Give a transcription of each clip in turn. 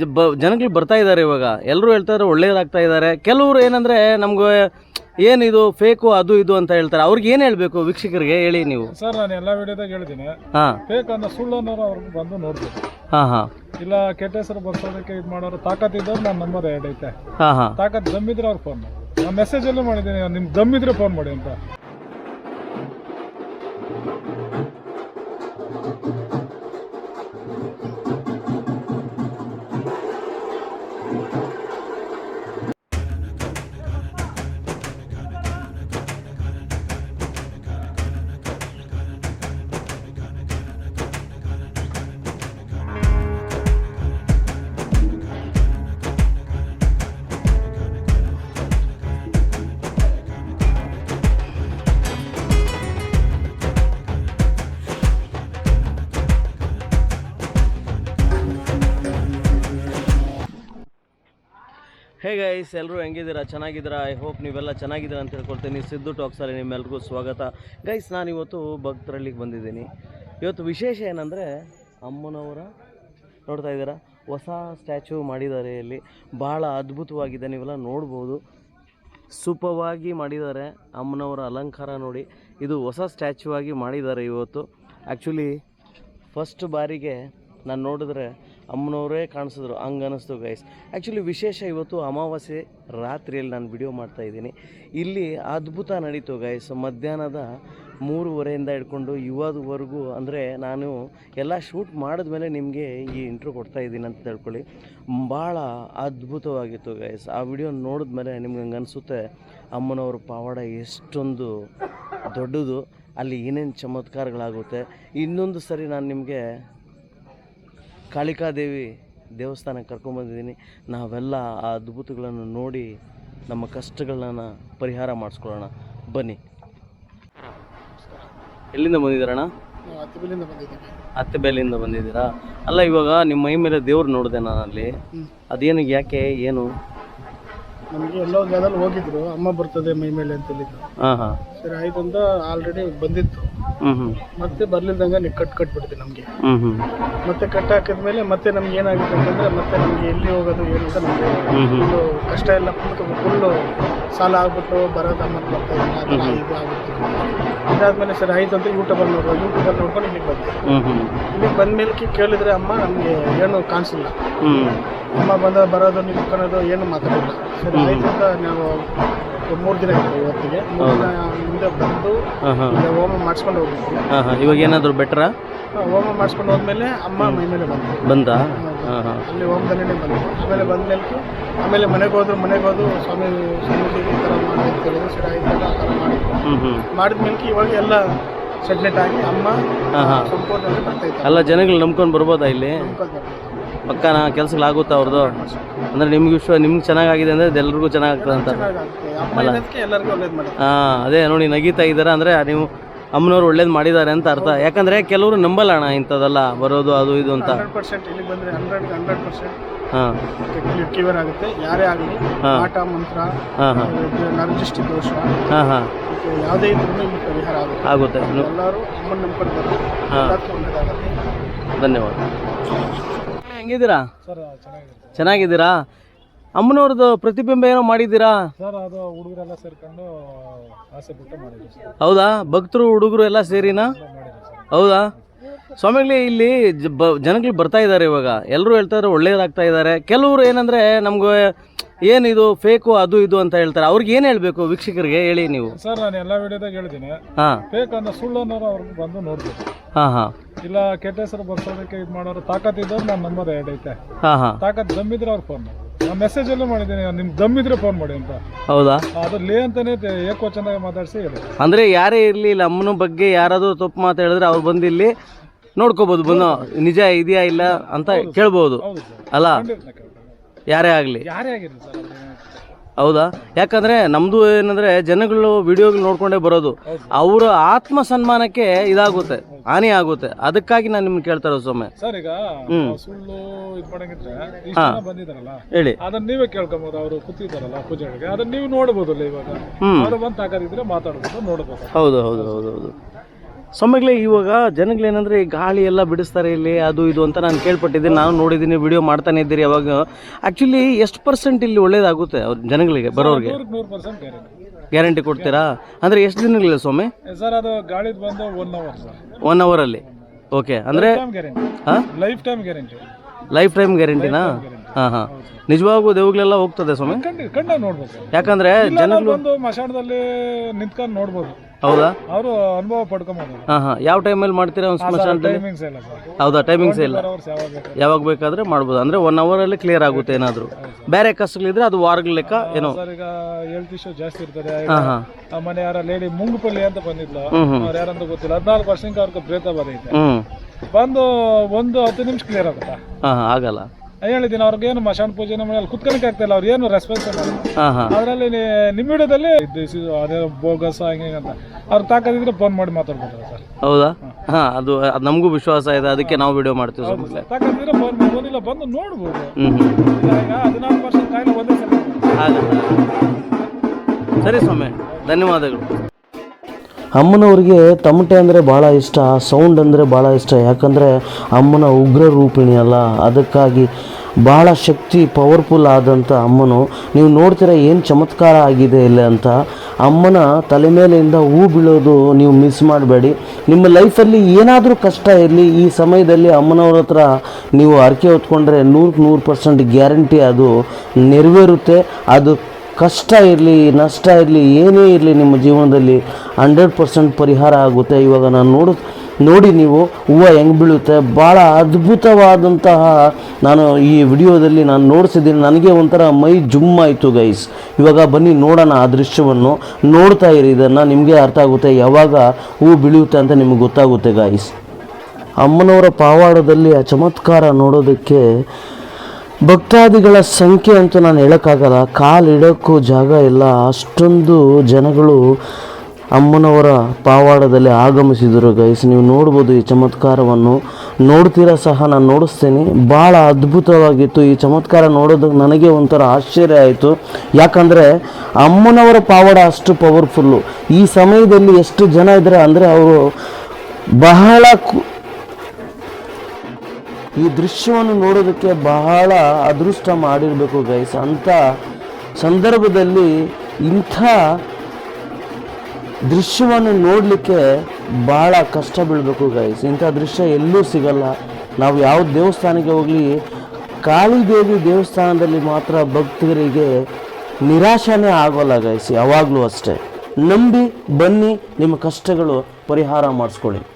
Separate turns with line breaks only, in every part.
ಬ- ಜನಗಳು ಬರ್ತಾ ಇದ್ದಾರೆ ಇವಾಗ. ಎಲ್ಲರೂ ಹೇಳ್ತಾ ಇದ್ದಾರೆ ಒಳ್ಳೇದಾಗ್ತಾ ಇದ್ದಾರೆ. ಕೆಲವರು ಏನಂದರೆ ನಮಗೆ ಏನಿದು ಫೇಕು ಅದು ಇದು ಅಂತ ಹೇಳ್ತಾರೆ. ಅವ್ರಿಗೆ ಏನು ಹೇಳಬೇಕು ವೀಕ್ಷಕರಿಗೆ? ಹೇಳಿ ನೀವು.
ಸರ್ ನಾನು ಎಲ್ಲ ವಿಡಿಯೋದಾಗ ಹೇಳ್ತೀನಿ
ಹಾಂ.
ಫೇಕ್ ಅನ್ನೋ ಸುಳ್ಳು ಅನ್ನೋರು ಅವ್ರಿಗೆ ಬಂದು ನೋಡ್ಬೇಕು.
ಹಾಂ ಹಾಂ.
ಇಲ್ಲ ಕೆಟ್ಟ ಹೆಸರು ಬರ್ಸೋದಕ್ಕೆ ಇದು ಮಾಡೋರು ತಾಕತ್ ಇದ್ದವ್ರು ನನ್ನ ನಂಬರ್ ಎರಡೈತೆ.
ಹಾಂ ಹಾಂ.
ತಾಕತ್ ದಮ್ಮಿದ್ರೆ ಅವ್ರು ಫೋನ್ ಮಾಡಿ ನಾನು ಮೆಸೇಜಲ್ಲೂ ಮಾಡಿದ್ದೀನಿ ನಿಮ್ಗೆ ದಮ್ಮಿದ್ರೆ ಫೋನ್ ಮಾಡಿ ಅಂತ.
ಹೇ ಗೈಸ್ ಎಲ್ಲರೂ ಹೆಂಗಿದ್ದೀರಾ? ಚೆನ್ನಾಗಿದ್ದೀರಾ? ಐ ಹೋಪ್ ನೀವೆಲ್ಲ ಚೆನ್ನಾಗಿದ್ದೀರಾ ಅಂತ ಹೇಳ್ಕೊಳ್ತೀನಿ ಸಿದ್ದು ಟಾಕ್ಸಲ್ಲಿ ನಿಮ್ಮೆಲ್ರಿಗೂ ಸ್ವಾಗತ. ಗೈಸ್ ನಾನು ಇವತ್ತು ಭಕ್ತರಳ್ಳಿಗೆ ಬಂದಿದ್ದೀನಿ. ಇವತ್ತು ವಿಶೇಷ ಏನಂದರೆ, ಅಮ್ಮನವರ ನೋಡ್ತಾ ಇದ್ದೀರಾ? ಹೊಸ ಸ್ಟ್ಯಾಚು ಮಾಡಿದ್ದಾರೆ ಇಲ್ಲಿ. ಭಾಳ ಅದ್ಭುತವಾಗಿದೆ. ನೀವೆಲ್ಲ ನೋಡ್ಬೋದು. ಸೂಪವಾಗಿ ಮಾಡಿದ್ದಾರೆ. ಅಮ್ಮನವರ ಅಲಂಕಾರ ನೋಡಿ. ಇದು ಹೊಸ ಸ್ಟ್ಯಾಚು ಆಗಿ ಮಾಡಿದ್ದಾರೆ ಇವತ್ತು. ಆ್ಯಕ್ಚುಲಿ ಫಸ್ಟ್ ಬಾರಿಗೆ ನಾನು ನೋಡಿದ್ರೆ ಅಮ್ಮನವರೇ ಕಾಣಿಸಿದ್ರು. ಹಂಗೆ ಅನ್ನಿಸ್ತು ಗೈಸ್ ಆ್ಯಕ್ಚುಲಿ ವಿಶೇಷ ಇವತ್ತು ಅಮಾವಾಸ್ಯೆ ರಾತ್ರಿಯಲ್ಲಿ ನಾನು ವಿಡಿಯೋ ಮಾಡ್ತಾ ಇದ್ದೀನಿ. ಇಲ್ಲಿ ಅದ್ಭುತ ನಡೀತು ಗೈಸ್ ಮಧ್ಯಾಹ್ನದ ಮೂರುವರೆಯಿಂದ ಹಿಡ್ಕೊಂಡು ಇವತ್ತುವರೆಗೂ ಅಂದರೆ ನಾನು ಎಲ್ಲ ಶೂಟ್ ಮಾಡಿದ ಮೇಲೆ ನಿಮಗೆ ಈ ಇಂಟ್ರೂ ಕೊಡ್ತಾ ಇದ್ದೀನಿ ಅಂತ ತಿಳ್ಕೊಳ್ಳಿ. ಭಾಳ ಅದ್ಭುತವಾಗಿತ್ತು ಗೈಸ್ ಆ ವಿಡಿಯೋ ನೋಡಿದ್ಮೇಲೆ ನಿಮ್ಗೆ ಹಂಗೆ ಅನಿಸುತ್ತೆ, ಅಮ್ಮನವ್ರ ಪಾವಾಡ ಎಷ್ಟೊಂದು ದೊಡ್ಡದು. ಅಲ್ಲಿ ಏನೇನು ಚಮತ್ಕಾರಗಳಾಗುತ್ತೆ. ಇನ್ನೊಂದು ಸರಿ ನಾನು ನಿಮಗೆ ಕಾಳಿಕಾದೇವಿ ದೇವಸ್ಥಾನಕ್ಕೆ ಕರ್ಕೊಂಬಂದಿದ್ದೀನಿ ನಾವೆಲ್ಲ ಆ ಅದ್ಭುತಗಳನ್ನು ನೋಡಿ ನಮ್ಮ ಕಷ್ಟಗಳನ್ನ ಪರಿಹಾರ ಮಾಡಿಸ್ಕೊಳ್ಳೋಣ. ಬನ್ನಿ. ಎಲ್ಲಿಂದ ಬಂದಿದ್ದೀರಣ್ಣ?
ಹತ್ತಿರಲಿಂದ ಬಂದಿದ್ದೀನಿ
ಅತ್ತೆ ಬೇಲಿಂದ ಬಂದಿದ್ದೀರಾ? ಅಲ್ಲ ಇವಾಗ ನಿಮ್ಮ ಮೈ ಮೇಲೆ ದೇವ್ರು ನೋಡಿದೆ ನಾನು ಅಲ್ಲಿ ಅದೇನು ಯಾಕೆ ಏನು?
ನಮಗೆ ಎಲ್ಲೋ ಜಾಗದಲ್ಲಿ ಹೋಗಿದ್ರು. ಅಮ್ಮ ಬರ್ತದೆ ಮೈ ಮೇಲೆ ಅಂತ ಹೇಳಿದ್ರು.
ಹಾಂ ಹಾಂ
ಸರಿ ಆಯ್ತು ಅಂತ ಆಲ್ರೆಡಿ ಬಂದಿತ್ತು. ಮತ್ತೆ ಬರ್ಲಿಲ್ದಂಗ ನೀವು ಕಟ್ ಕಟ್ಬಿಡ್ತೀವಿ ನಮಗೆ. ಮತ್ತೆ ಕಟ್ ಹಾಕಿದ್ಮೇಲೆ ಮತ್ತೆ ನಮ್ಗೆ ಏನಾಗುತ್ತೆ ಅಂತಂದ್ರೆ ಮತ್ತೆ ನಮ್ಗೆ ಎಲ್ಲಿ ಹೋಗೋದು ಏನು ಅಂತ ನಮಗೆ ಕಷ್ಟ ಎಲ್ಲ ಫುಲ್ ಫುಲ್ಲು ಸಾಲ ಆಗ್ಬಿಟ್ಟು ಬರೋದು ಅಮ್ಮ ಬರ್ತಾ ಇಲ್ಲ ಇದು ಆಗ್ಬಿಟ್ಟು ಇದಾದ್ಮೇಲೆ ಸರಿ ಆಯ್ತು ಅಂತ ಯೂಟ್ಯೂಬಲ್ಲಿ ನೋಡುವ. ಯೂಟ್ಯೂಬಲ್ಲಿ ನೋಡ್ಕೊಂಡು ಇಲ್ಲಿಗೆ ಬಂದೆ. ಇಲ್ಲಿಗೆ ಬಂದ್ಮೇಲೆ ಕೇಳಿದ್ರೆ ಅಮ್ಮ ನಮಗೆ ಏನು ಕಾಣಿಸಿಲ್ಲ. ಅಮ್ಮ ಬಂದ ಬರೋದು ನಿಂತ್ಕೊಳ್ಳೋದು ಏನು ಮಾತಾಡಿಲ್ಲ. ಸರಿ ಆಯ್ತು ಅಂತ ನಾವು ಮೂರು ದಿನ ಆಯ್ತು ಇವತ್ತಿಗೆ. ಮೂರು ದಿನ ಮುಂದೆ ಬಂದು
ಹಾಂ ಹಾಂ.
ಈಗ ಹೋಮ ಮಾಡಿಸ್ಕೊಂಡು ಹೋಗ್ಬಿಟ್ಟು
ಹಾಂ ಹಾಂ. ಇವಾಗ ಏನಾದರೂ ಬೆಟ್ರಾ
ಹೋಮ ಮಾಡಿಸ್ಕೊಂಡು ಹೋದ್ಮೇಲೆ ಅಮ್ಮ ಮೈ ಮೇಲೆ ಬಂತು.
ಬಂದಾ? ಹಾಂ ಹಾಂ
ಅಲ್ಲಿ ಹೋಮದಲ್ಲೇ ಬಂದು ಆಮೇಲೆ ಬಂದ್ಮೇಲೆ ಆಮೇಲೆ ಮನೆಗೆ ಹೋದ್ರು ಮನೆಗೆ ಹೋದ್ರು ಸ್ವಾಮಿ ಸ್ವಾಮೀಜಿ ಈ ಥರ ಮಾಡಿ ಅಂತ ಹೇಳಿದ್ರು ಸರಿ ಆಯ್ತು ಆ ಥರ ಮಾಡಿ
ಹ್ಞೂ ಹ್ಞೂ
ಮಾಡಿದ್ಮೇಲೆ ಇವಾಗ ಎಲ್ಲ ಸೆಟ್ಲೆಟ್ ಆಗಿ ಅಮ್ಮ
ಹಾಂ ಹಾಂ.
ಸಂಪೂರ್ಣವಾಗಿ ಬರ್ತೈತೆ
ಅಲ್ಲ ಜನಗಳು ನಂಬ್ಕೊಂಡು ಬರ್ಬೋದಾ ಇಲ್ಲಿ. ಪಕ್ಕನ ಕೆಲಸಗಳಾಗುತ್ತೆ ಅವ್ರದ್ದು ಅಂದರೆ ನಿಮ್ಗೆ ವಿಶ್ವ ನಿಮ್ಗೆ ಚೆನ್ನಾಗಾಗಿದೆ ಅಂದರೆ ಎಲ್ರಿಗೂ ಚೆನ್ನಾಗಾಗ್ತದೆ ಅಂತ.
ಅಲ್ಲ. ಎಲ್ಲರಿಗೂ
ಹಾಂ ಅದೇ ನೋಡಿ ನಗೀತಾ ಇದ್ದಾರೆ ಅಂದರೆ ನೀವು ಅಮ್ಮನವ್ರು ಒಳ್ಳೇದು ಮಾಡಿದ್ದಾರೆ ಅಂತ ಅರ್ಥ. ಯಾಕಂದರೆ ಕೆಲವರು ನಂಬಲ್ಲ ಅಣ್ಣ ಇಂಥದ್ದೆಲ್ಲ ಬರೋದು ಅದು ಇದು ಅಂತ. ಹಾಂ.
ಆಗುತ್ತೆ. ಯಾರೇ ಆಗಲಿ ಆಟ ಮಂತ್ರ
ಹಾಂ ಹಾಂ.
ನರದೃಷ್ಟಿ ದೋಷ
ಹಾಂ ಹಾಂ.
ಮತ್ತೆ ಯಾವುದೇ ಇದ್ರೂ ಇಲ್ಲಿ ಪರಿಹಾರ ಆಗುತ್ತೆ. ಎಲ್ಲರೂ ಅಮ್ಮನ ನಂಬ್ಕೊಂಡು
ಧನ್ಯವಾದ. ಹೆಂಗಿದ್ದೀರಾ?
ಸರ್ ಚೆನ್ನಾಗಿದೆ.
ಚೆನ್ನಾಗಿದ್ದೀರಾ? ಅಮ್ಮನವ್ರದ್ದು ಪ್ರತಿಬಿಂಬ ಏನೋ ಮಾಡಿದ್ದೀರಾ?
ಸರ್ ಅದು ಹುಡುಗರೆಲ್ಲ ಸೇರ್ಕೊಂಡು ಆಸೆ ಬಿಟ್ಟು ಮಾಡಿದ್ವಿ ಸರ್.
ಹೌದಾ? ಭಕ್ತರು ಹುಡುಗರು ಎಲ್ಲ ಸೇರಿನಾ?
ಮಾಡಿದ್ವಿ ಸರ್.
ಹೌದಾ? ಸ್ವಾಮಿಗಳೇ ಇಲ್ಲಿ ಜ- ಬ ಜನಗಳು ಬರ್ತಾ ಇದ್ದಾರೆ ಇವಾಗ. ಎಲ್ಲರೂ ಹೇಳ್ತಾ ಇದ್ದಾರೆ ಒಳ್ಳೇದಾಗ್ತಾ ಇದ್ದಾರೆ. ಕೆಲವರು ಏನಂದ್ರೆ ನಮ್ಗೆ ಏನಿದು ಫೇಕು ಅದು ಇದು ಅಂತ ಹೇಳ್ತಾರೆ. ಅವ್ರಿಗೆ ಏನು ಹೇಳಬೇಕು ವೀಕ್ಷಕರಿಗೆ ಹೇಳಿ ನೀವು?
ಸರ್ ನಾನು ಎಲ್ಲ ವಿಡಿಯೋದಾಗ ಹೇಳಿದ್ದೀನಿ.
ಹಾಂ.
ಫೇಕ್ ಅನ್ನೋ ಸುಳ್ಳು ಅನ್ನೋರು ಅವ್ರಿಗೆ ಬಂದು ನೋಡ್ಬೇಕು.
ಹಾಂ ಹಾಂ.
ಇಲ್ಲ ಕೆಟ್ಟ ಹೆಸರು ಬರ್ಸೋದಕ್ಕೆ ಇದು ಮಾಡೋರು ತಾಕತ್ ಇದ್ದವ್ರು ನನ್ನ ನಂಬರ್ ಎರಡು ಐತೆ.
ಹಾಂ ಹಾಂ.
ತಾಕತ್ ದಮ್ಮಿದ್ರೆ ಅವ್ರು ಫೋನ್ ಮಾಡಿ ನಾನು ಮೆಸೇಜಲ್ಲೂ ಮಾಡಿದ್ದೀನಿ ನಿಮ್ ದಮ್ಮಿದ್ರೆ ಫೋನ್ ಮಾಡಿ ಅಂತ.
ಹೌದಾ?
ಅದು ಲೇ ಅಂತಾನೆ ತೆ- ಚೆನ್ನಾಗಿ ಮಾತಾಡಿಸಿ ಹೇಳಿ.
ಅಂದರೆ ಯಾರೇ ಇರಲಿ ಇಲ್ಲ ಅಮ್ಮನ ಬಗ್ಗೆ ಯಾರಾದರೂ ತಪ್ಪು ಮಾತು ಹೇಳಿದ್ರೆ ಅವ್ರು ಬಂದು ಇಲ್ಲಿ ನೋಡ್ಕೋಬೋದು ಬಂದು ನಿಜ ಇದೆಯಾ ಇಲ್ಲ ಅಂತ ಕೇಳ್ಬೋದು.
ಹೌದು ಸರ್.
ಅಲ್ಲ?
ಖಂಡಿತ
ಯಾರೇ ಆಗಲಿ.
ಯಾರೇ ಆಗಿರಲಿ ಸರ್
ಹೌದಾ? ಯಾಕಂದರೆ ನಮ್ಮದು ಏನಂದರೆ ಜನಗಳು ವಿಡಿಯೋ ನೋಡ್ಕೊಂಡೇ ಬರೋದು. ಅವರ ಆತ್ಮ ಸನ್ಮಾನಕ್ಕೆ ಇದಾಗುತ್ತೆ ಹಾನಿ ಆಗುತ್ತೆ. ಅದಕ್ಕಾಗಿ ನಾನು ನಿಮ್ಗೆ ಕೇಳ್ತಾ ಇರೋದು ಸೊಮ್ಮೆ.
ಸರ್ ಈಗ ಸುಳ್ಳು ಇದು ಮಾಡಂಗಿದ್ರೆ ಇಷ್ಟು ಜನ ಬಂದಿದಾರಲ್ಲ
ಹೇಳಿ.
ಅದನ್ನ ನೀವೇ ಕೇಳ್ಕೊಬೋದು ಅವರು ಕೂತಿದಾರಲ್ಲ ಪೂಜೆಗಳಿಗೆ. ಅದನ್ನ ನೀವು ನೋಡ್ಬೋದಲ್ಲ ಇವಾಗ.
ಹ್ಮ್.
ಅವ್ರು ಬಂದು ತಾಕತ್ತಿದ್ರೆ ಮಾತಾಡ್ಬೋದು ನೋಡ್ಬೋದು.
ಹೌದು ಹೌದು ಹೌದು ಹೌದು. ಸೊಮ್ಮೆಗ್ಲೆ ಇವಾಗ ಜನಗಳೇನಂದ್ರೆ ಈ ಗಾಳಿ ಎಲ್ಲ ಬಿಡಿಸ್ತಾರೆ ಇಲ್ಲಿ ಅದು ಇದು ಅಂತ ನಾನು ಕೇಳ್ಪಟ್ಟಿದ್ದೀನಿ ನಾನು ನೋಡಿದ್ದೀನಿ ವಿಡಿಯೋ ಮಾಡ್ತಾನೆ ಇದ್ದೀರಿ ಅವಾಗ. ಆ್ಯಕ್ಚುಲಿ ಎಷ್ಟು ಪರ್ಸೆಂಟ್ ಇಲ್ಲಿ ಒಳ್ಳೇದಾಗುತ್ತೆ ಅವ್ರ ಜನಗಳಿಗೆ ಬರೋರಿಗೆ?
ಗ್ಯಾರಂಟಿ
ಕೊಡ್ತೀರಾ? ಅಂದರೆ ಎಷ್ಟು ದಿನಗಳಿಲ್ಲ ಸ್ವಾಮಿ?
ಸರ್ ಅದು ಗಾಳಿದು ಬಂದು ಒನ್ ಅವರ್ ಸರ್.
ಒನ್ ಅವರಲ್ಲಿ ಓಕೆ ಅಂದರೆ
lifetime guarantee
lifetime ಗ್ಯಾರಂಟಿನಾ ಹಾಂ ಹಾಂ. ನಿಜವಾಗೂ ದೇವುಗಳೆಲ್ಲ ಹೋಗ್ತದೆ ಸ್ವಾಮಿ? ಯಾಕಂದ್ರೆ
ಜನಗಳು
ಜನ
ಮಶಾಣದಲ್ಲಿ ನಿಂತ್ಕೊಂಡು ನೋಡ್ಬೋದು.
ಹೌದಾ?
ಅವರು ಅನುಭವ ಪಡ್ಕೊಂಬೋದು
ಹಾ ಹಾ. ಯಾವ ಟೈಮಲ್ಲಿ ಮಾಡ್ತೀರಾ ಒಂದು ಸ್ಮಶಾನದಲ್ಲಿ
ಟೈಮಿಂಗ್ಸ್ ಇಲ್ಲ ಸರ್.
ಹೌದಾ ಟೈಮಿಂಗ್ಸ್ ಇಲ್ಲ.
ಅವರ್ಸ್ ಯಾವಾಗ ಬೇಕು
ಯಾವಾಗ ಬೇಕಾದ್ರೆ ಮಾಡ್ಬೋದು. ಅಂದರೆ ಒನ್ ಅವರಲ್ಲಿ ಕ್ಲಿಯರ್ ಆಗುತ್ತೆ ಏನಾದರೂ. ಬೇರೆ ಕಷ್ಟಗಳಿದ್ರೆ ಅದು ವಾರಗಳ ಲೆಕ್ಕ ಏನೋ.
ಸರ್ ಈಗ ಹೆಲ್ತ್ ಇಶ್ಯೂ ಜಾಸ್ತಿ ಇರ್ತದೆ.
ಹಾಂ ಹಾಂ.
ಆ ಮನೆ ಯಾರ ಲೇಡಿ ಮುಂಗುಪಲ್ಲಿ ಅಂತ ಬಂದಿದ್ಲು.
ಯಾರು
ಅವ್ರು ಯಾರಂತ ಗೊತ್ತಿಲ್ಲ. ಹದಿನಾಲ್ಕು ವರ್ಷಕ್ಕೆ ಅವ್ರಿಗೆ ಪ್ರೇತ ಬರೈತೆ
ಹ್ಞೂ
ಬಂದು ಒಂದು ಹತ್ತು ನಿಮಿಷ ಕ್ಲಿಯರ್ ಆಗುತ್ತಾ?
ಹಾ ಹಾಂ ಆಗಲ್ಲ.
ಹೇಳಿದ್ದೀನಿ ಅವ್ರಿಗೆ ಏನು ಮಶಾನ್ ಪೂಜೆ ಮಾಡಿ ಅಲ್ಲಿ ಕುತ್ಕೊಳಕ್ಕೆ ಆಗ್ತಾ ಇಲ್ಲ ಅವ್ರು ಏನು ರೆಸ್ಪಾನ್ಸ್ ಅದರಲ್ಲಿ ನಿಮ್ಮ ವಿಡಿಯೋದಲ್ಲಿ ಅದೇ ಬೋಗಸ್ ಹಂಗೆ ಅಂತ. ಅವ್ರು ತಾಕದಿದ್ರೆ ಫೋನ್ ಮಾಡಿ ಮಾತಾಡ್ಬೋದು ಸರ್.
ಹೌದಾ? ಹಾಂ. ಅದು ಅದು ನಮಗೂ ವಿಶ್ವಾಸ ಇದೆ ಅದಕ್ಕೆ ನಾವು ವಿಡಿಯೋ ಮಾಡ್ತೀವಿ ಸುಮ್ಮನೆ
ತಾಕದಿದ್ರೆ ಫೋನ್ ಮಾಡ್ಬೋದು ಇಲ್ಲ ಬಂದು ನೋಡ್ಬೋದು. ಈಗ ಹದಿನಾಲ್ಕು ವರ್ಷ ಕಾಯಿಲೆ ಒಂದೇ ಸಲ.
ಆಗಲ್ಲ ಸರಿ ಸ್ವಾಮಿ ಧನ್ಯವಾದಗಳು. ಅಮ್ಮನವ್ರಿಗೆ ತಮಟೆ ಅಂದರೆ ಭಾಳ ಇಷ್ಟ ಸೌಂಡ್ ಅಂದರೆ ಭಾಳ ಇಷ್ಟ. ಯಾಕಂದರೆ ಅಮ್ಮನ ಉಗ್ರ ರೂಪಿಣಿ ಅಲ್ಲ. ಅದಕ್ಕಾಗಿ ಭಾಳ ಶಕ್ತಿ ಪವರ್ಫುಲ್ ಆದಂಥ ಅಮ್ಮನು. ನೀವು ನೋಡ್ತೀರ ಏನು ಚಮತ್ಕಾರ ಆಗಿದೆ ಇಲ್ಲ ಅಂತ? ಅಮ್ಮನ ತಲೆ ಮೇಲೆಯಿಂದ ಹೂ ಬೀಳೋದು ನೀವು ಮಿಸ್ ಮಾಡಬೇಡಿ. ನಿಮ್ಮ ಲೈಫಲ್ಲಿ ಏನಾದರೂ ಕಷ್ಟ ಇರಲಿ, ಈ ಸಮಯದಲ್ಲಿ ಅಮ್ಮನವ್ರ ಹತ್ರ ನೀವು ಅರ್ಕೆ ಹೊತ್ಕೊಂಡ್ರೆ ನೂರಕ್ಕೆ ನೂರು ಪರ್ಸೆಂಟ್ ಗ್ಯಾರಂಟಿ ಅದು ನೆರವೇರುತ್ತೆ. ಅದು ಕಷ್ಟ ಇರಲಿ, ನಷ್ಟ ಇರಲಿ, ಏನೇ ಇರಲಿ ನಿಮ್ಮ ಜೀವನದಲ್ಲಿ ಹಂಡ್ರೆಡ್ ಪರ್ಸೆಂಟ್ ಪರಿಹಾರ ಆಗುತ್ತೆ. ಇವಾಗ ನಾನು ನೋಡು, ನೋಡಿ ನೀವು, ಹೂವು ಹೆಂಗೆ ಬೀಳುತ್ತೆ. ಭಾಳ ಅದ್ಭುತವಾದಂತಹ ನಾನು ಈ ವಿಡಿಯೋದಲ್ಲಿ ನಾನು ನೋಡಿಸಿದ್ದೀನಿ. ನನಗೆ ಒಂಥರ ಮೈ ಜುಮ್ ಆಯಿತು ಗೈಸ್ ಇವಾಗ ಬನ್ನಿ, ನೋಡೋಣ ಆ ದೃಶ್ಯವನ್ನು. ನೋಡ್ತಾ ಇರಿ, ಇದನ್ನು ನಿಮಗೆ ಅರ್ಥ ಆಗುತ್ತೆ. ಯಾವಾಗ ಹೂವು ಬೀಳುತ್ತೆ ಅಂತ ನಿಮಗೆ ಗೊತ್ತಾಗುತ್ತೆ ಗೈಸ್ ಅಮ್ಮನವರ ಪಾವಾಡದಲ್ಲಿ ಆ ಚಮತ್ಕಾರ ನೋಡೋದಕ್ಕೆ ಭಕ್ತಾದಿಗಳ ಸಂಖ್ಯೆ ಅಂತೂ ನಾನು ಹೇಳೋಕ್ಕಾಗಲ್ಲ. ಕಾಲಿಡೋಕ್ಕೂ ಜಾಗ ಇಲ್ಲ. ಅಷ್ಟೊಂದು ಜನಗಳು ಅಮ್ಮನವರ ಪಾವಾಡದಲ್ಲಿ ಆಗಮಿಸಿದರು ಗೈಸ್ ನೀವು ನೋಡ್ಬೋದು ಈ ಚಮತ್ಕಾರವನ್ನು. ನೋಡ್ತೀರಾ ಸಹ, ನಾನು ನೋಡಿಸ್ತೇನೆ. ಭಾಳ ಅದ್ಭುತವಾಗಿತ್ತು. ಈ ಚಮತ್ಕಾರ ನೋಡೋದಕ್ಕೆ ನನಗೆ ಒಂಥರ ಆಶ್ಚರ್ಯ ಆಯಿತು. ಯಾಕಂದರೆ ಅಮ್ಮನವರ ಪಾವಾಡ ಅಷ್ಟು ಪವರ್ಫುಲ್ಲು ಈ ಸಮಯದಲ್ಲಿ ಎಷ್ಟು ಜನ ಇದ್ದಾರೆ ಅಂದರೆ ಅವರು ಬಹಳ ಈ ದೃಶ್ಯವನ್ನು ನೋಡೋದಕ್ಕೆ ಬಹಳ ಅದೃಷ್ಟ ಮಾಡಿರಬೇಕು ಗೈಸ್ ಅಂಥ ಸಂದರ್ಭದಲ್ಲಿ ಇಂಥ ದೃಶ್ಯವನ್ನು ನೋಡಲಿಕ್ಕೆ ಭಾಳ ಕಷ್ಟ ಬೀಳಬೇಕು ಗೈಸ್ ಇಂಥ ದೃಶ್ಯ ಎಲ್ಲೂ ಸಿಗಲ್ಲ. ನಾವು ಯಾವ ದೇವಸ್ಥಾನಕ್ಕೆ ಹೋಗಲಿ, ಕಾಳಿದೇವಿ ದೇವಸ್ಥಾನದಲ್ಲಿ ಮಾತ್ರ ಭಕ್ತರಿಗೆ ನಿರಾಶೆನೇ ಆಗೋಲ್ಲ ಗೈಸ್ ಯಾವಾಗಲೂ ಅಷ್ಟೇ. ನಂಬಿ ಬನ್ನಿ, ನಿಮ್ಮ ಕಷ್ಟಗಳು ಪರಿಹಾರ ಮಾಡಿಸ್ಕೊಳ್ಳಿ.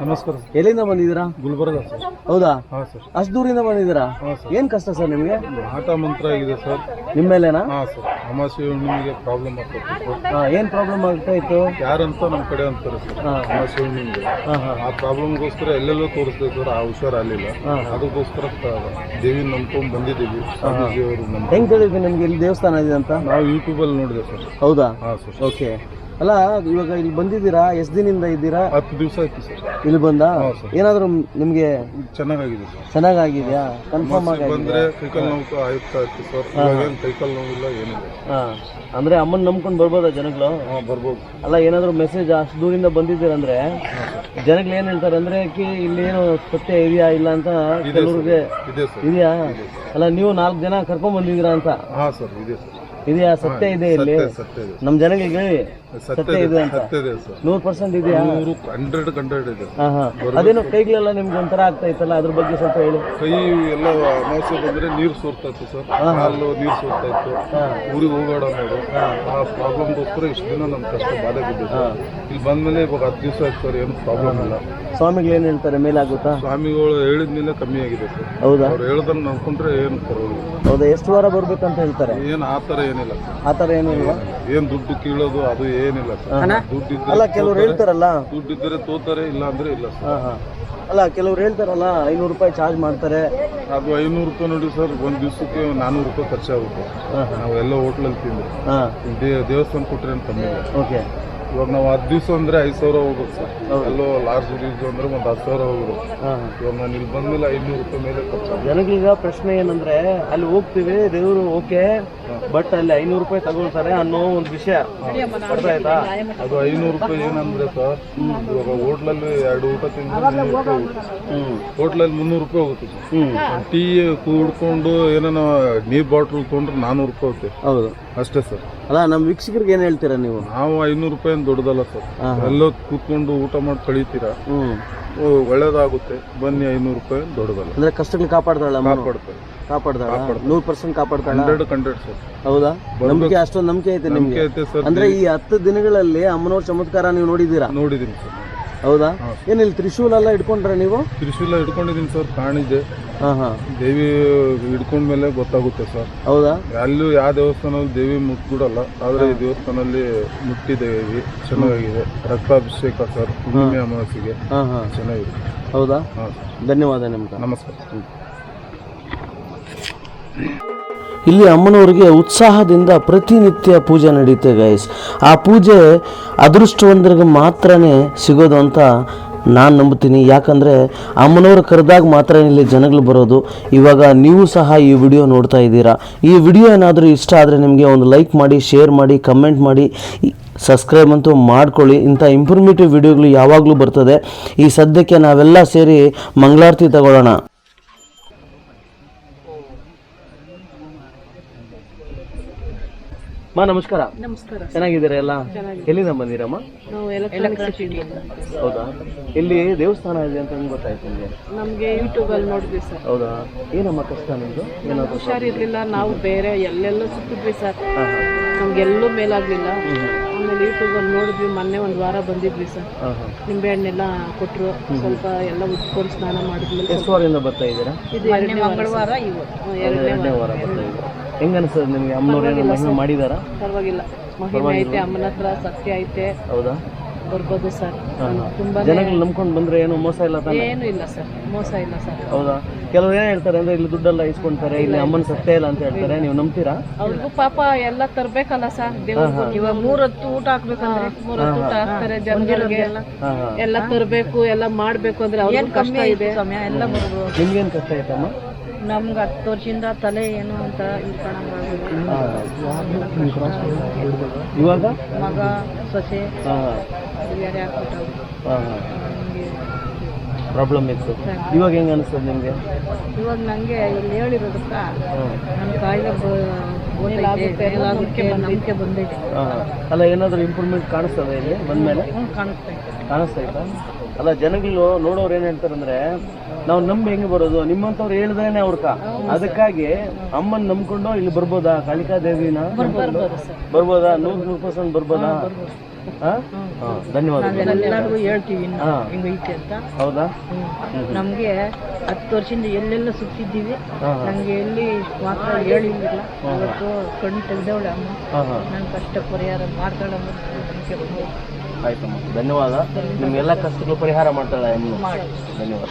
ನಮಸ್ಕಾರ
ಎಲ್ಲಿಂದ ಬಂದಿದ್ದೀರಾ?
ಗುಲ್ಬರ್ಗ ಸರ್.
ಹೌದಾ?
ಹಾಂ ಸರ್.
ಅಷ್ಟು ದೂರಿಂದ ಬಂದಿದ್ದೀರಾ?
ಹಾಂ ಸರ್.
ಏನ್ ಕಷ್ಟ ಸರ್ ನಿಮಗೆ?
ಆಟ ಮಂತ್ರ ಆಗಿದೆ ಸರ್.
ನಿಮ್ಮ ಮೇಲೆನಾ?
ಹಾಂ ಸರ್. ಅಮಾಸೆ ಹುಣ್ಣಿಮೆಗೆ ಪ್ರಾಬ್ಲಮ್ ಆಗ್ತದೆ ಹಾಂ
ಹಾ, ಏನ್ ಪ್ರಾಬ್ಲಮ್ ಆಗ್ತಾ ಇತ್ತು?
ಯಾರಂತ ನಮ್ಮ ಕಡೆ ಅಂತಾರೆ ಸರ್.
ಅಮಾಸಿ
ಅಮಾಸೆ ಹುಣ್ಣಿಮೆಗೆ.
ಹಾ, ಹಾ.
ಆ ಪ್ರಾಬ್ಲಮ್ಗೋಸ್ಕರ ಎಲ್ಲೆಲ್ಲೋ ತೋರಿಸ್ತೀವಿ ಸರ್. ಆ ಹುಷಾರ ಅಲ್ಲಿಲ್ಲ
ಹಾ.
ಅದಕ್ಕೋಸ್ಕರ ದೇವಿ ನಂಬ್ಕೊಂಡು ಬಂದಿದ್ದೀವಿ. ಸ್ವಾಮೀಜಿಯವರು ನಮ್ಮ
ಹೆಂಗ್ ತಿಳಿದ್ವಿ ನಿಮ್ಗೆ? ಇಲ್ಲಿ ದೇವಸ್ಥಾನ ಇದೆ ಅಂತ?
ನಾವು ಯೂಟ್ಯೂಬಲ್ಲಿ ನೋಡಿದೆ ಸರ್.
ಹೌದಾ?
ಹಾಂ ಸರ್.
ಓಕೆ. ಅಲ್ಲ ಇವಾಗ ಇಲ್ಲಿ ಬಂದಿದ್ದೀರಾ? ಎಷ್ಟು ದಿನದಿಂದ ಇದ್ದೀರಾ?
ಹತ್ತು ದಿವಸ ಆಯ್ತು ಸರ್.
ಇಲ್ಲಿ ಬಂದ? ಏನಾದರೂ ನಿಮಗೆ
ಚೆನ್ನಾಗಾಗಿದೆ ಸರ್.
ಚೆನ್ನಾಗಿದ್ಯಾ ಕನ್ಫರ್ಮ್
ಆಗಿದೆ
ಆಗಿ
ಬಂದ್ರೆ ಕೈಕಾಲು ನೋವು ಆಯುಕ್ತ ಆಯ್ತು ಸರ್. ಇವಾಗೇನು ಕೈಕಾಲು ನೋವಿಲ್ಲ ಏನಿಲ್ಲ.
ಹಾ. ಅಂದ್ರೆ ಅಮ್ಮನ ನಂಬ್ಕೊಂಡು ಬರ್ಬೋದಾ ಜನಗಳು?
ಹಾಂ ಬರ್ಬೋದು.
ಅಲ್ಲ ಏನಾದ್ರು ಮೆಸೇಜ್ ಅಷ್ಟು ದೂರಿಂದ ಬಂದಿದ್ದೀರಂದ್ರೆ ಜನಗಳು ಏನ್ ಹೇಳ್ತಾರೆ ಅಂದ್ರೆ ಕಿ ಇಲ್ಲಿ ಏನು ಸತ್ಯ ಇದೆಯಾ ಇಲ್ಲ ಅಂತ ಕೆಲವ್ರಿಗೆ
ಇದೆ ಸರ್.
ಇದೆಯಾ? ಅಲ್ಲ ನೀವು ನಾಲ್ಕು ಜನ ಕರ್ಕೊಂಡ್ ಬಂದಿದ್ದೀರಾ ಅಂತ?
ಹಾಂ ಸರ್. ಇದೆ ಸರ್.
ಇದೆಯಾ? ಸತ್ಯ ಇದೆ ಇಲ್ಲಿ?
ನಮ್ ಸತ್ಯ ಇದೆ
ನಮ್ಮ ಜನಗಳಿಗೆ ಹೇಳಿ. ಸತ್ಯ ಇದೆ ಅಂತ.
ಸತ್ಯದೆ ಸರ್
ನೂರು ಪರ್ಸೆಂಟ್ ಇದೆಯಾ?
ನೂರು ಹಂಡ್ರೆಡ್ ಹಂಡ್ರೆಡ್ ಇದೆ.
ಹಾ ಹಾ. ಅದೇನೋ ಕೈಗಳೆಲ್ಲ ನಿಮ್ಗೆ ಒಂಥರ ಆಗ್ತಾ ಇತ್ತಲ್ಲ ಅದ್ರ ಬಗ್ಗೆ ಸ್ವಲ್ಪ ಹೇಳಿ.
ಕೈ ಎಲ್ಲ ಅಮಾವಾಸ್ಯೆ ಬಂದ್ರೆ ನೀರು ಸೋರ್ತಾ ಇತ್ತು ಸರ್ ಕಾಲು ನೀರು ಸೋರ್ತಾ ಇತ್ತು ಊರಿಗೆ ಹೋಗೋಣ ನೋಡು. ಆ ಪ್ರಾಬ್ಲಮ್ಗೋಸ್ಕರ ಇಷ್ಟು ದಿನ ನಮ್ಮ ಕಷ್ಟ ಬಾಧೆ ಬಿದ್ದಿತ್ತು ಇಲ್ಲಿ ಬಂದ್ಮೇಲೆ ಇವಾಗ ಹತ್ತು ದಿವಸ ಆಯ್ತು ಸರ್ ಏನು ಪ್ರಾಬ್ಲಮ್ ಇಲ್ಲ.
ಸ್ವಾಮಿಗಳು ಏನು ಹೇಳ್ತಾರೆ ಮೇಲಾಗುತ್ತಾ?
ಸ್ವಾಮಿಗಳು ಹೇಳಿದ್ಮೇಲೆ ಕಮ್ಮಿ ಆಗಿದೆ ಸರ್.
ಹೌದಾ?
ಅವ್ರು ಹೇಳ್ದನ್ನ ನಂಬ್ಕೊಂಡ್ರೆ ಏನು ಪರವಾಗಿಲ್ಲ.
ಹೌದಾ? ಎಷ್ಟು ವಾರ ಬರ್ಬೇಕಂತ ಹೇಳ್ತಾರೆ?
ಏನು ಆ ಥರ ಏನಿಲ್ಲ.
ಆ ಥರ ಏನೂ ಇಲ್ವಾ?
ಏನ್ ದುಡ್ಡು ಕೀಳೋದು ಅದು ಏನಿಲ್ಲ ಸರ್. ದುಡ್ಡು
ಅಲ್ಲ ಕೆಲವ್ರು ಹೇಳ್ತಾರಲ್ಲ.
ದುಡ್ಡು ಇದ್ರೆ ತೋತಾರೆ ಇಲ್ಲ ಅಂದ್ರೆ ಇಲ್ಲ ಸರ್.
ಹಾ ಹಾ ಅಲ್ಲ ಕೆಲವ್ರು ಹೇಳ್ತಾರಲ್ಲ ಐನೂರು ರೂಪಾಯಿ ಚಾರ್ಜ್ ಮಾಡ್ತಾರೆ.
ಅದು ಐನೂರು ರೂಪಾಯಿ ನೋಡಿ ಸರ್ ಒಂದ್ ದಿವಸಕ್ಕೆ ನಾನೂರು ರೂಪಾಯಿ ಖರ್ಚಾಗುತ್ತೆ.
ನಾವು
ಎಲ್ಲ ಹೋಟ್ಲಲ್ಲಿ ತಿಂದ್ರೆ.
ಹಾ.
ದೇವಸ್ಥಾನ ಕೊಟ್ರೆ ಅಂತ
ಓಕೆ.
ಇವಾಗ ನಾವು ಹತ್ತು ದಿವಸ ಅಂದ್ರೆ ಐದು ಸಾವಿರ ಹೋಗುತ್ತೆ ಸರ್. ಎಲ್ಲೋ ಲಾಸ್ಟ್ ದಿವಸ ಅಂದ್ರೆ ಒಂದು ಹತ್ತು ಸಾವಿರ
ಹೋಗೋದು.
ಇವಾಗ ನಾನು ಇಲ್ಲಿ ಬಂದಿಲ್ಲ ಐನೂರು ರೂಪಾಯಿ ಮೇಲೆ ಖರ್ಚಾಗುತ್ತೆ
ಜನಗೀಗ ಪ್ರಶ್ನೆ ಏನಂದ್ರೆ ಅಲ್ಲಿ ಹೋಗ್ತೀವಿ ದೇವರು ಓಕೆ ಬಟ್ ಅಲ್ಲಿ ಐನೂರು ರೂಪಾಯಿ ತಗೊಳ್ತಾರೆ ಅನ್ನೋ ಒಂದು ವಿಷಯ. ಅರ್ಥ ಆಯ್ತಾ?
ಅದು ಐನೂರು ರೂಪಾಯಿ ಏನಂದ್ರೆ ಸರ್ ಇವಾಗ ಹೋಟ್ಲಲ್ಲಿ ಎರಡು ಊಟ ತಿಂದ್ರೆ ಮುನ್ನೂರು ರೂಪಾಯಿ ಹೋಗುತ್ತೆ ಹೋಟ್ಲಲ್ಲಿ ಮುನ್ನೂರು ರೂಪಾಯಿ ಹೋಗುತ್ತೆ ಸರ್. ಟೀ ಕುಡ್ಕೊಂಡು ಏನೇನೋ ನೀರ್ ಬಾಟ್ಲ್ ತೊಗೊಂಡ್ರೆ ನಾನೂರು ರೂಪಾಯಿ ಹೋಗುತ್ತೆ.
ಹೌದು.
ಅಷ್ಟೇ ಸರ್.
ಅಲ್ಲ ನಮ್ಮ ವೀಕ್ಷಕರಿಗೆ ಏನು ಹೇಳ್ತೀರಾ ನೀವು?
ನಾವು ಐನೂರು ರೂಪಾಯಿ ಏನು ದೊಡ್ಡದಲ್ಲ ಸರ್. ಎಲ್ಲೋ ಕೂತ್ಕೊಂಡು ಊಟ ಮಾಡಿ ಕಳೀತೀರಾ? ಒಳ್ಳೇದಾಗುತ್ತೆ. ಬನ್ನಿ ಐನೂರು ರೂಪಾಯಿ ಏನು ದೊಡ್ಡದಲ್ಲ.
ಅಂದರೆ ಕಷ್ಟಗಳು ಕಾಪಾಡ್ತಾಳ.
ಕಾಪಾಡ್ತಾರೆ
ಕಾಪಾಡ್ತಾಳ. ನೂರು ಪರ್ಸೆಂಟ್ ಕಾಪಾಡ್ತಾಳ?
Hundred hundred sir.
ಹೌದಾ? ನಂಬಿಕೆ ಅಷ್ಟೊಂದು ನಂಬಿಕೆ ಐತೆ ನಿಮ್ಗೆ.
ಐತೆ ಸರ್.
ಅಂದ್ರೆ ಈ ಹತ್ತು ದಿನಗಳಲ್ಲಿ ಅಮ್ಮನವ್ರ ಚಮತ್ಕಾರ ನೀವು ನೋಡಿದ್ದೀರಾ?
ನೋಡಿದೀನಿ ಸರ್.
ಹೌದಾ? ಏನಿಲ್ಲ ಇಲ್ಲಿ ತ್ರಿಶೂಲ ಎಲ್ಲ ಇಟ್ಕೊಂಡ್ರೆ ನೀವು?
ತ್ರಿಶೂಲ ಹಿಡ್ಕೊಂಡಿದ್ದೀನಿ ಸರ್ ಕಾಣಿದೆ.
ಹಾಂ ಹಾಂ.
ದೇವಿ ಹಿಡ್ಕೊಂಡ್ಮೇಲೆ ಗೊತ್ತಾಗುತ್ತೆ ಸರ್.
ಹೌದಾ?
ಅಲ್ಲೂ ಯಾವ ದೇವಸ್ಥಾನದಲ್ಲಿ ದೇವಿ ಮುಟ್ಬಿಡಲ್ಲ ಆದ್ರೆ ಈ ದೇವಸ್ಥಾನದಲ್ಲಿ ಮುಟ್ಟಿದ್ದೇವೆ ಚೆನ್ನಾಗಿದೆ. ರಕ್ತಾಭಿಷೇಕ ಸರ್ ಹುಣ್ಣಿಮೆ ಅಮಾವಾಸ್ಯೆಗೆ.
ಹಾಂ ಹಾ.
ಚೆನ್ನಾಗಿದೆ.
ಹೌದಾ?
ಹಾಂ.
ಧನ್ಯವಾದ ನಿಮ್ಗೆ.
ನಮಸ್ಕಾರ.
ಇಲ್ಲಿ ಅಮ್ಮನವರಿಗೆ ಉತ್ಸಾಹದಿಂದ ಪ್ರತಿನಿತ್ಯ ಪೂಜೆ ನಡೆಯುತ್ತೆ ಗೈಸ್ ಆ ಪೂಜೆ ಅದೃಷ್ಟವಂತರಿಗೆ ಮಾತ್ರನೇ ಸಿಗೋದು ಅಂತ ನಾನು ನಂಬುತ್ತೀನಿ. ಯಾಕಂದರೆ ಅಮ್ಮನವರು ಕರೆದಾಗ ಮಾತ್ರ ಇಲ್ಲಿ ಜನಗಳು ಬರೋದು. ಇವಾಗ ನೀವು ಸಹ ಈ ವಿಡಿಯೋ ನೋಡ್ತಾ ಇದ್ದೀರಾ. ಈ ವಿಡಿಯೋ ಏನಾದರೂ ಇಷ್ಟ ಆದರೆ ನಿಮಗೆ ಒಂದು ಲೈಕ್ ಮಾಡಿ, ಶೇರ್ ಮಾಡಿ ಕಮೆಂಟ್ ಮಾಡಿ ಸಬ್ಸ್ಕ್ರೈಬ್ ಅಂತೂ ಮಾಡ್ಕೊಳ್ಳಿ. ಇಂಥ ಇಂಪ್ರೂಮೇಟಿವ್ ವಿಡಿಯೋಗಳು ಯಾವಾಗಲೂ ಬರ್ತದೆ. ಈ ಸದ್ಯಕ್ಕೆ ನಾವೆಲ್ಲ ಸೇರಿ ಮಂಗಳಾರತಿ ತಗೊಳ್ಳೋಣ. ಮಾ ನಮಸ್ಕಾರ.
ನಮಸ್ಕಾರ.
ಚೆನ್ನಾಗಿದ್ದೀರಾ ಎಲ್ಲ? ಎಲ್ಲಿಂದ ಬಂದಿರಮ್ಮ
ನಾವು ಎಲೆಕ್ಟ್ರಾನಿಕ್ ಸಿಟಿ
ಹೌದಾ? ಇಲ್ಲಿ ದೇವಸ್ಥಾನ ಇದೆ ಅಂತ ನಿಮ್ಗೆ ಗೊತ್ತಾಯ್ತು ನಿಮಗೆ?
ನಮಗೆ ಯೂಟ್ಯೂಬಲ್ಲಿ ನೋಡಿದ್ವಿ ಸರ್.
ಹೌದಾ? ಏನಮ್ಮ ಕಷ್ಟ ನಿಮ್ದು? ಏನಾದ್ರು
ಹುಷಾರಿರ್ಲಿಲ್ಲ ನಾವು ಬೇರೆ ಎಲ್ಲೆಲ್ಲೋ ಸಿಕ್ಕಿದ್ವಿ ಸರ್. ನಮ್ಗೆಲ್ಲೂ ಮೇಲಾಗ್ಲಿಲ್ಲ. ಆಮೇಲೆ ಯೂಟ್ಯೂಬಲ್ಲಿ ನೋಡಿದ್ವಿ ಮೊನ್ನೆ ಒಂದು ವಾರ ಬಂದಿದ್ವಿ ಸರ್.
ನಿಂಬೆ ಹಣ್ಣೆಲ್ಲ
ನಿಂಬೆಹಣ್ಣೆಲ್ಲ ಕೊಟ್ಟರು ಸ್ವಲ್ಪ ಎಲ್ಲ ಉಜ್ಕೊಂಡು ಸ್ನಾನ ಮಾಡಿದ್ಮೇಲೆ
ಎಷ್ಟು ವಾರದಿಂದ ಬರ್ತಾ ಇದ್ದೀರಾ?
ಇದು ಎರಡನೇ ಮಂಗಳವಾರ ಇವತ್ತು. ಎರಡನೇ
ಎರಡನೇ ವಾರ. ಬರ್ತಾ ಇದ್ದೀರಾ ಹೆಂಗ ಅನಿಸ್ತದೆ ನಿಮಗೆ? ಅಮ್ಮನವ್ರು ಏನೋ ಮಹಿಮೆ ಮಾಡಿದಾರಾ?
ಪರವಾಗಿಲ್ಲ. ಮಹಿಮೆ ಐತೆ ಅಮ್ಮನ ಹತ್ರ ಸತ್ಯ ಐತೆ.
ಹೌದಾ?
ಬರ್ಬೋದು ಸರ್. ತುಂಬಾ
ಜನಗಳು ನಂಬ್ಕೊಂಡು ಬಂದ್ರೆ ಏನು ಮೋಸ ಇಲ್ಲ ತಾನೆ?
ಏನೂ ಇಲ್ಲ ಸರ್. ಮೋಸ ಇಲ್ಲ ಸರ್.
ಹೌದಾ? ಕೆಲವ್ರು ಏನ್ ಹೇಳ್ತಾರೆ ಅಂದ್ರೆ ಇಲ್ಲಿ ದುಡ್ಡೆಲ್ಲ ಇಸ್ಕೊಂತಾರೆ ಇಲ್ಲಿ ಅಮ್ಮನ ಸತ್ಯ ಇಲ್ಲ ಅಂತ ಹೇಳ್ತಾರೆ. ನೀವು ನಂಬ್ತೀರಾ?
ಅವ್ರಿಗೂ ಪಾಪ ಎಲ್ಲ ತರ್ಬೇಕಲ್ಲ ಸರ್. ದೇವ್ರಿಗೆ ಇವಾಗ ಮೂರತ್ತು ಊಟ ಹಾಕ್ಬೇಕಂದ್ರೆ ಮೂರತ್ತು ಊಟ ಹಾಕ್ತಾರೆ ಜನಗಳಿಗೆ. ಎಲ್ಲಾ. ತರಬೇಕು ಎಲ್ಲ ಮಾಡ್ಬೇಕು ಅಂದ್ರೆ ಅವ್ರಿಗೆ ಕಷ್ಟ ಇದೆ.
ಸಮಯ ಎಲ್ಲ
ನಿಮ್ಗೇನು ಕಷ್ಟ ಆಯ್ತಮ್ಮ?
ನಮ್ಗೆ ಹತ್ತು ವರ್ಷದಿಂದ ತಲೆ ಏನು ಅಂತ
ಇವಾಗ?
ಮಗ ಸೊಸೆ
ಪ್ರಾಬ್ಲಮ್ ಇತ್ತು. ಇವಾಗ ಹೆಂಗೆ ಅನಿಸ್ತದೆ ನಿಮಗೆ?
ಇವಾಗ ನನಗೆ ಇಲ್ಲಿ ಹೇಳಿರೋದಕ್ಕ ನನ್ನ ಕಾಯಿಲೆ ನಂಬಿಕೆ ಬಂದೈತೆ. ಬಂದಿದೆ
ಹಾಂ. ಅಲ್ಲ ಏನಾದರೂ ಇಂಪ್ರೂವ್ಮೆಂಟ್ ಕಾಣಿಸ್ತದೆ ಇಲ್ಲಿ ಬಂದಮೇಲೆ?
ಹ್ಞೂ ಕಾಣಿಸ್ತಾ ಇದೆ
ಕಾಣಿಸ್ತೈತಾ ಅಲ್ಲ ಜನಗಳು ನೋಡೋರು ಏನ್ ಹೇಳ್ತಾರಂದ್ರೆ ನಾವು ನಂಬಿ ಹೆಂಗೆ ಬರೋದು? ನಿಮ್ಮಂತವ್ರು ಹೇಳಿದ್ರೇನೆ ಅವ್ರಕ ಅದಕ್ಕಾಗಿ ಅಮ್ಮನ್ ನಂಬ್ಕೊಂಡು ಇಲ್ಲಿ ಬರ್ಬೋದಾ? ಕಾಳಿಕಾ ದೇವಿನ? ಬರ್ಬೋದಾ ನೂರ್ ನೂರು ಪರ್ಸೆಂಟ್ ಬರ್ಬೋದಾ? ಧನ್ಯವಾದ
ಎಲ್ಲರಿಗೂ ಹೇಳ್ತೀವಿ ಹಿಂಗೈತೆ ಅಂತ.
ಹೌದಾ?
ನಮಗೆ ಹತ್ತು ವರ್ಷದಿಂದ ಎಲ್ಲೆಲ್ಲ ಸುತ್ತಿದ್ದೀವಿ.
ನಮಗೆ
ನನಗೆ ಎಲ್ಲಿ ಮಾತ್ರ ಹೇಳಿಲ್ಲ. ಇವತ್ತು ಕಣ್ಣು ತೆಗ್ದವಳೆ ಅಮ್ಮ. ನಾನು ಕಷ್ಟ ಪರಿಹಾರ ಮಾಡ್ಕೊಳ್ಳೋ
ಆಯ್ತಮ್ಮ ಧನ್ಯವಾದ. ನಿಮ್ಗೆಲ್ಲ ಕಷ್ಟಗಳು ಪರಿಹಾರ ಮಾಡ್ತಾಳೆ ಧನ್ಯವಾದ.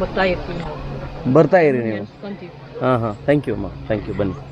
ಬರ್ತಾ ಇರ್ತೀನಿ.
ಇರಿ ನೀವು. ಹಾಂ ಹಾಂ. ಥ್ಯಾಂಕ್ ಯು ಅಮ್ಮ. ಥ್ಯಾಂಕ್ ಯು ಬನ್ನಿ.